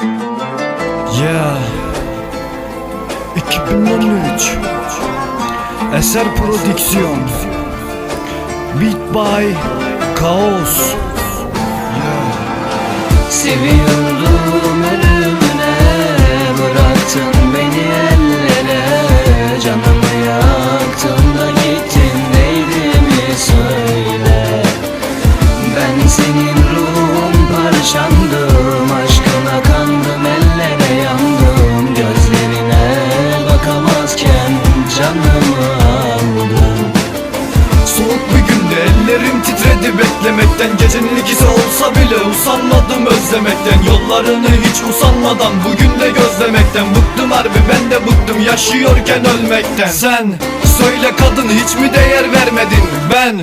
Yeah 2013 Eser Prodüksiyon. Beat by Kaos. Yeah Seviyordum ölümüne beklemekten Gecenin ikisi olsa bile usanmadım özlemekten. Yollarını hiç usanmadan bugün de gözlemekten. Bıktım harbi ben de bıktım yaşıyorken ölmekten. Sen söyle kadın hiç mi değer vermedin? Ben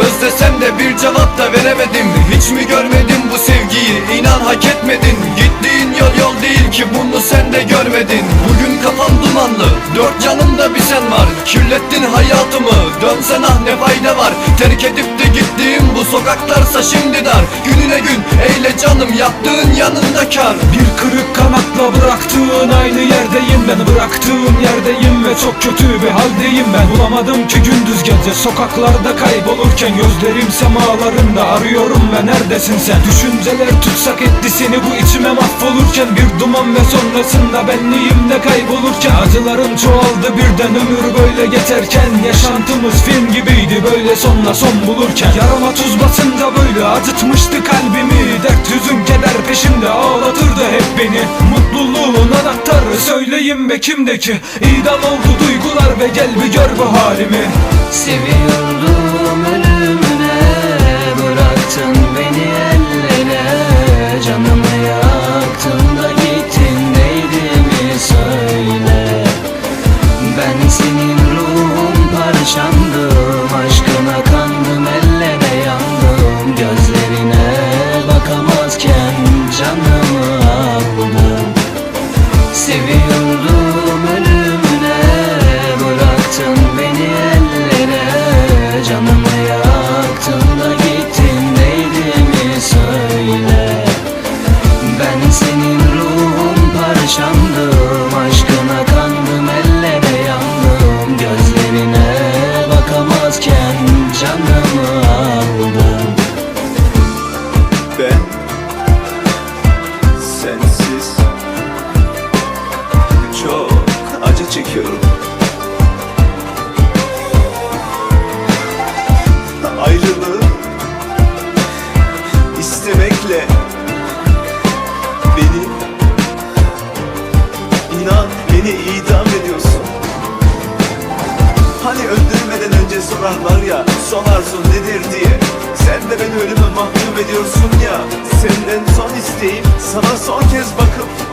özlesem de bir cevap da veremedim. Hiç mi görmedin bu sevgiyi? İnan hak etmedin. Gittiğin yol yol değil ki bunu sen de görmedin. Bugün kafam dumanlı dört yanımda bir sen var. Kirlettin hayatımı dönsen ah ne fayda var? Terk edip de gittiğim bu sokaklarsa şimdi dar. Gününe gün eyle canım yaptığın yanında kar. Bir kırık kanatla bıraktığın aynı yerdeyim ben. Bıraktığın yerdeyim ve çok kötü bir haldeyim ben Bulamadım ki gündüz gece. Sokaklarda kaybolurken Gözlerim semalarında. Arıyorum ve neredesin sen? Düşünceler tutsak etti seni. Bu içime mahvolurken Bir duman ve sonrasında benliğimde kaybolurken. Acılarım çoğaldı birden ömür böyle geçerken. Yaşantımız film gibiydi böyle sonla son bulurken. Yarama tuz basınca böyle acıtmıştı kalbimi. Dert yüzün keder peşimde ağlatırdı hep beni Mutluluğun anahtarı söyleyin be kimdeki? İdam oldu duygular ve gel bir gör bu halimi. Seviyordum parçandım Aşkına kandım ellere yandım. Gözlerine bakamazken Canımı aldım. Ben sensiz çok acı çekiyorum. Ayrılığı istemekle beni beni idam ediyorsun. Hani öldürmeden önce sorarlar ya son arzun nedir? diye. Sen de beni ölüme mahkum ediyorsun ya. Senden son isteğim sana son kez bakıp